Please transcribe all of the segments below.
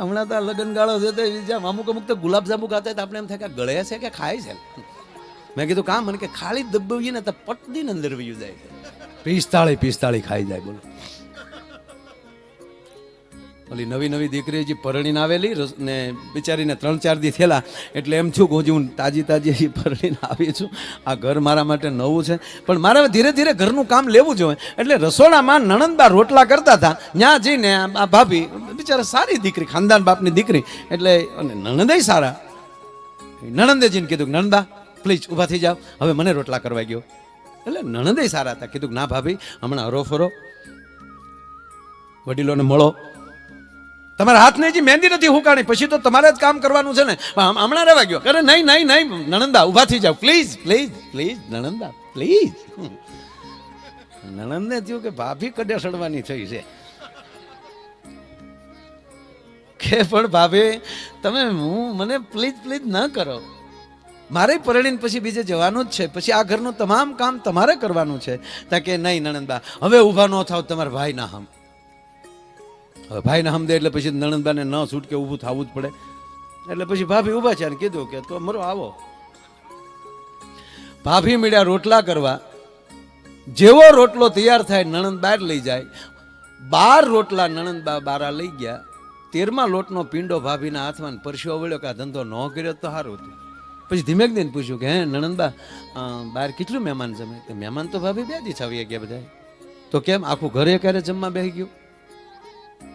હમણાં તો આ લગ્નગાળો છે તે અમુક અમુક તો ગુલાબજાંબુ ખાતા તો આપણે એમ થાય કે ગળે છે કે ખાય છે? મેં કીધું કામ મને કે ખાલી દબાવીએ ને તો પટદીને અંદર વયું જાય પિસ્તાળી પિસ્તાળી ખાઈ જાય, બોલો. ઓલી નવી નવી દીકરી જે પરણીને આવેલી ને બિચારીને ત્રણ ચાર દી થયેલા. એટલે એમ થયું કે હું તાજી તાજી પરણીને આવી છું. આ ઘર મારા માટે નવું છે. પણ મારે ધીરે ધીરે ઘરનું કામ લેવું જોઈએ એટલે રસોડામાં નણંદબા રોટલા કરતા હતા. ત્યાં જઈને આ ભાભી, બિચારા સારી દીકરી, ખાનદાન બાપની દીકરી. એટલે અને નણંદે સારા. નણંદેજીને કીધું કે નણંદા પ્લીઝ ઊભા થઈ જાઓ. હવે મને રોટલા કરવા ગયો. એટલે નણંદે સારા હતા. કીધું ના ભાભી, હમણાં હરો ફરો વડીલોને મળો. તમારા હાથને જે મહેંદી નથી હુકાણી, પછી તો તમારે જ કામ કરવાનું છે ને. હમણાં રહેવા ગયો અરે નહીં નહીં નહીં, નણંદા, ઊભા થઈ જાઓ. પ્લીઝ પ્લીઝ પ્લીઝ, નણંદા, પ્લીઝ. નણંદને થયું કે ભાભી કડે સડવાની થઈ છે. કે પણ ભાભી, તમે હું, મને પ્લીઝ પ્લીઝ ન કરો. મારે પરણીને પછી બીજે જવાનું જ છે. પછી આ ઘરનું તમામ કામ તમારે કરવાનું છે. તાકે નહીં, નણંદા, હવે ઊભા ન થાવ, તમારા ભાઈ ના હમ. હવે ભાઈને હમદે એટલે પછી નણંદબાને ન છૂટકે ઊભું થવું જ પડે. એટલે પછી ભાભી ઊભા છે અને કીધું કે તો મરો, આવો. ભાભી મળ્યા રોટલા કરવા. જેવો રોટલો તૈયાર થાય નણંદ બહાર લઈ જાય. બાર રોટલા નણંદબા બારા લઈ ગયા. તેરમા લોટનો પિંડો ભાભીના હાથમાં પરસ્યો વળ્યો કે આ ધંધો ન કર્યો તો સારું હતું. પછી ધીમેક દિન પૂછ્યું કે, હે નણંદબા બહાર કેટલું મહેમાન જમે? મહેમાન તો ભાભી બે દી આવી ગયા બધા તો કેમ? આખું ઘરે ક્યારે જમવા બેસી ગયું?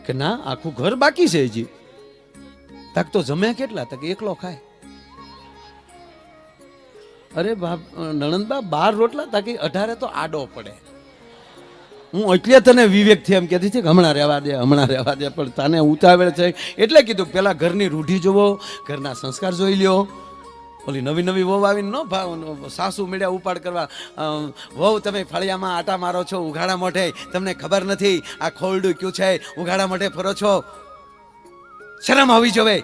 કે ના, આખું ઘર બાકી છે હજી. તાક તો જમે કેટલા? તક એકલો ખાય. અરે બાપ નણંદબા, બાર રોટલા, તાકી અઢારે તો આડો પડે. હું એટલે તને વિવેકથી એમ કહેતી છે કે હમણાં રહેવા દે, હમણાં રહેવા દે, પણ તને ઉતાવળ છે. એટલે કીધું પહેલાં ઘરની રૂઢી જોવો ઘરના સંસ્કાર જોઈ લ્યો. ઓલી નવી નવી વહુ આવીને ન ભાવ સાસુ મેળ્યા ઉપાડ કરવા વહુ તમે ફળિયામાં આટા મારો છો, ઉઘાડા મોઢે, તમને ખબર નથી, આ ખોલડું ક્યું છે, ઉઘાડા મોઢે ફરો છો. શરમ આવી જોવે.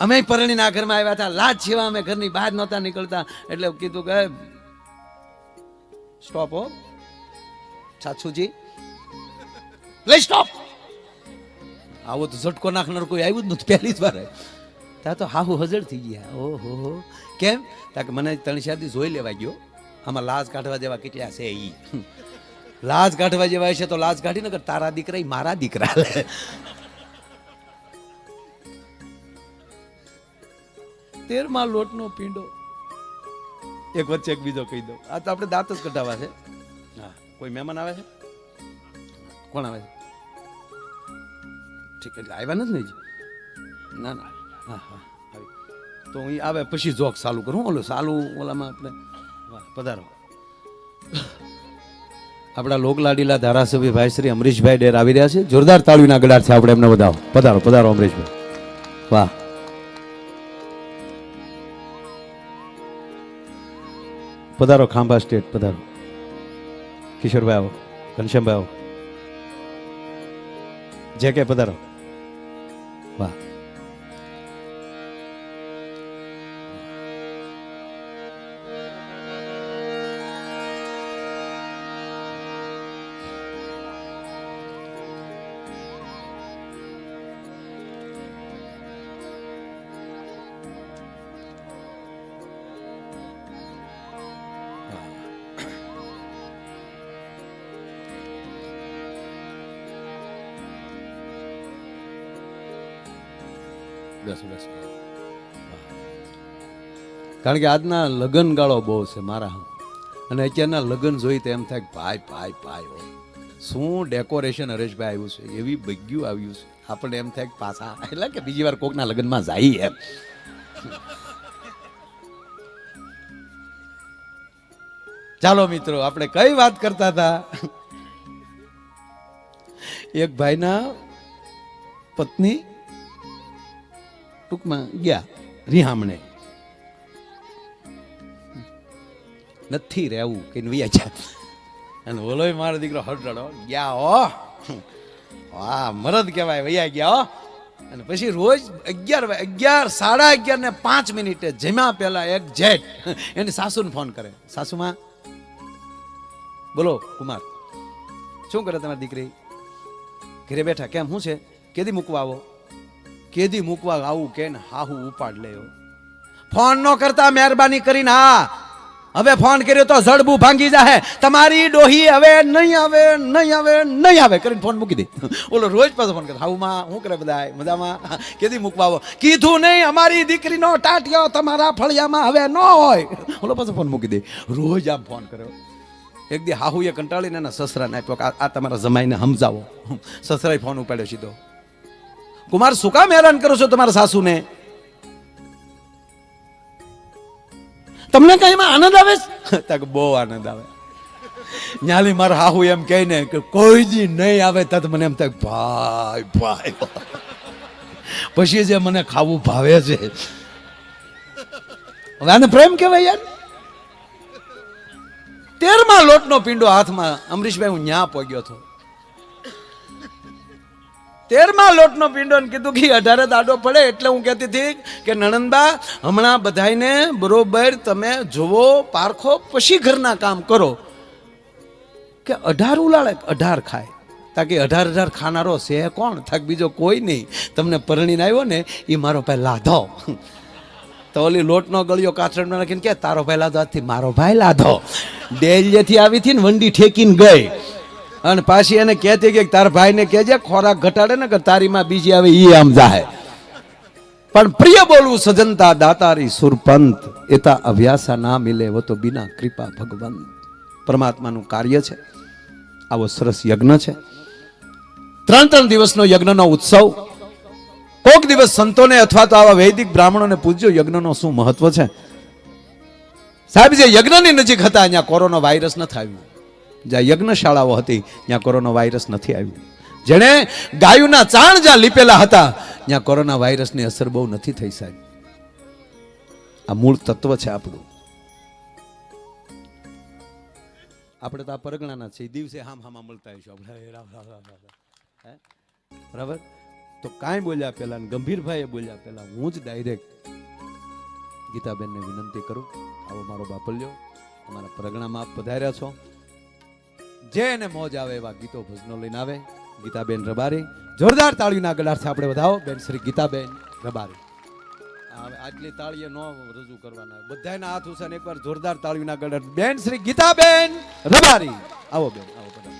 અમે પરણીના ઘરમાં આવ્યા હતા, લાજ જેવા અમે ઘરની બહાર નહોતા નીકળતા. એટલે કીધું કે સ્ટોપ હો. સાચુજી લઈ સ્ટોપ આવો તો ઝટકો નાખનાર કોઈ આવ્યું જ નથી પહેલી જ વાર. ત્યાં તો હાહુ હજર થઈ ગયા. ઓહો કેમ? ત્યાં મને ત્રણ ચાર દિવસ જોઈ લેવા ગયો. આમાં લાજ કાઢવા જેવા કેટલા છે એ લાજ કાઢવા જેવા છે તો લાજ કાઢી નગર તારા દીકરા મારા દીકરા તેરમાં લોટનો પીંડો. એક વચ્ચે એક બીજો કહી દો આ તો આપણે દાંત જ કઢાવવા છે. હા, કોઈ મહેમાન આવે છે? કોણ આવે છે? ઠીક એટલે આવ્યા નથી ને? ના ના. હા હા તો અહીં આવે, પછી જોક ચાલુ કરું. ઓલું ચાલુ ઓલામાં આપણે વાહ, પધારો. આપણા લોકલાડીલા ધારાસભ્ય ભાઈ શ્રી અમરીશભાઈ ડેર આવી રહ્યા છે. જોરદાર તાળીના ગડારથી આપણે એમને વધાવો. પધારો પધારો અમરીશભાઈ. વાહ. પધારો, ખાંભા સ્ટેટ, પધારો. કિશોરભાઈ આવો, ઘનશ્યામભાઈ આવો. જે કે પધારો. વાહ. બેસો બેસો કારણ કે આજના લગ્ન ગાળો બહુ છે મારા અને અત્યારના લગ્ન જોઈ તો એમ થાય ભાઈ ભાઈ ભાઈ હો. શું ડેકોરેશન હરેશભાઈ આવ્યું છે? એવી બગ્યું આવ્યું છે. આપણને એમ થાય પાછા એટલે કે બીજી વાર કોકના લગ્નમાં જાય એમ. ચાલો મિત્રો, આપણે કઈ વાત કરતા હતા? એક ભાઈના પત્ની ટૂંકમાં ગયા, રિહામણે. નથી રહેવું કે વૈયા છે અને ઓલો મારો દીકરો હડડો ગયા હો. વાહ મરદ કહેવાય, વૈયા ગયા હો. અને પછી રોજ અગિયાર અગિયાર, સાડા અગિયાર ને પાંચ મિનિટે જમ્યા પહેલા એક જેટ એની સાસુને ફોન કરે. સાસુમાં, બોલો, કુમાર, શું કરે તમારી દીકરી? ઘરે બેઠા, કેમ, શું છે? કેદી મૂકવા આવો? કેદી મૂકવા આવું કે હાહુ ઉપાડ લેયો ફોન ન કરતા મહેરબાની કરીને હા. હવે ફોન કર્યો તો જડબું ભાંગી જાહે. તમારી ડોહી હવે નહીં આવે નહીં આવે નહીં આવે કરીને ફોન મૂકી દે. ઓલો રોજ પાછો ફોન કરે. હાઉમાં શું કરે બધા મજામાં? કેદી મૂકવા આવો. કીધું નહીં, અમારી દીકરીનો ટાટિયો તમારા ફળિયામાં હવે ન હોય. ઓલો પાછો ફોન મૂકી દે. રોજ આમ ફોન કર્યો. એક દી હાહુએ કંટાળીને એના સસરાને આપ્યો આ તમારા જમાઈને સમજાવો. સસરાએ ફોન ઉપાડ્યો સીધો. કુમાર, શું કામ હેરાન કરો છો તમારા સાસુને? તમને કઈ એમાં આનંદ આવે છે? તક બહુ આનંદ આવે. ન્યાલી મારા હાહુ એમ કહે ને કે કોઈ જી નહીં આવે તત મને એમ થાય ભાઈ ભાઈ. પછી જે મને ખાવું ભાવે છે. હવે આને પ્રેમ કહેવાય યાર. તેરમા લોટનો પીંડો હાથમાં. અમરીશભાઈ, હું ન્યા પહોંચ્યો હતો. તેરમા લોટનો પીંડો કીધું કે અઢારે દાડો પડે એટલે હું કહેતી હતી કે નણંદબા હમણાં બધાયને બરોબર તમે જોવો પારખો, પછી ઘરના કામ કરો. કે અઢાર ઉલાળે, અઢાર ખાય. તાકી અઢાર અઢાર ખાનારો છે કોણ? થાક બીજો કોઈ નહીં. તમને પરણીને આવ્યો ને એ મારો ભાઈ લાધો. તો ઓલી લોટનો ગળ્યો કાથરણમાં નાખીને કે, તારો ભાઈ લાધો, આજથી મારો ભાઈ લાધો. ડેલીએથી આવી હતી ને, વંડી ઠેકીને ગઈ. અને પાછી એને કહેતી કે તારા ભાઈને કહેજે, ખોરાક ઘટાડે ને કે તારીમાં બીજી આવે એ આમ જાહે. પણ પ્રિય બોલવું સજનતા દાતારી સુરપંત એતા અભ્યાસા ના મિલે વો તો બિના કૃપા ભગવાન પરમાત્માનું કાર્ય છે. આવો સરસ યજ્ઞ છે. ત્રણ ત્રણ દિવસનો યજ્ઞનો ઉત્સવ. કોક દિવસ સંતોને અથવા તો આવા વૈદિક બ્રાહ્મણોને પૂછજો યજ્ઞનો શું મહત્વ છે? સાહેબ, જે યજ્ઞની નજીક હતા, અહીંયા કોરોના વાયરસ ન આવ્યું જ્યાં યજ્ઞશાળાઓ હતી, ત્યાં કોરોના વાયરસ નથી આવ્યું. જેણે ગાયુના ચાણ જ્યાં લીપેલા હતા, ત્યાં કોરોના વાયરસની અસર બહુ નથી થઈ સાહેબ. આ મૂળ તત્વ છે આપણું. આપણે તો આ પરગણાના છે દિવસે હામ હામા મળતા આવીશું આપણે. હે, રામ રામ રામ રામ. રામ. હે? બરાબર? તો કાંઈ બોલ્યા પહેલા ગંભીરભાઈએ બોલ્યા પહેલા હું જ ડાયરેક્ટ ગીતાબેનને વિનંતી કરું. આવો મારો બાપલ્યો અમારા પ્રગણામાં આપ પધાર્યા છો. જે મોજ આવે એવા ગીતો ભજનો લઈને આવે. ગીતાબેન રબારી. જોરદાર તાળીના ગળાથી આપણે વધાવો બેન શ્રી ગીતાબેન રબારી. આટલી તાળીએ નો રજૂ કરવાના. બધાના હાથ ઉછાને એકવાર જોરદાર તાળીના ગળા બેન શ્રી ગીતાબેન રબારી. આવો બેન, આવો બધા.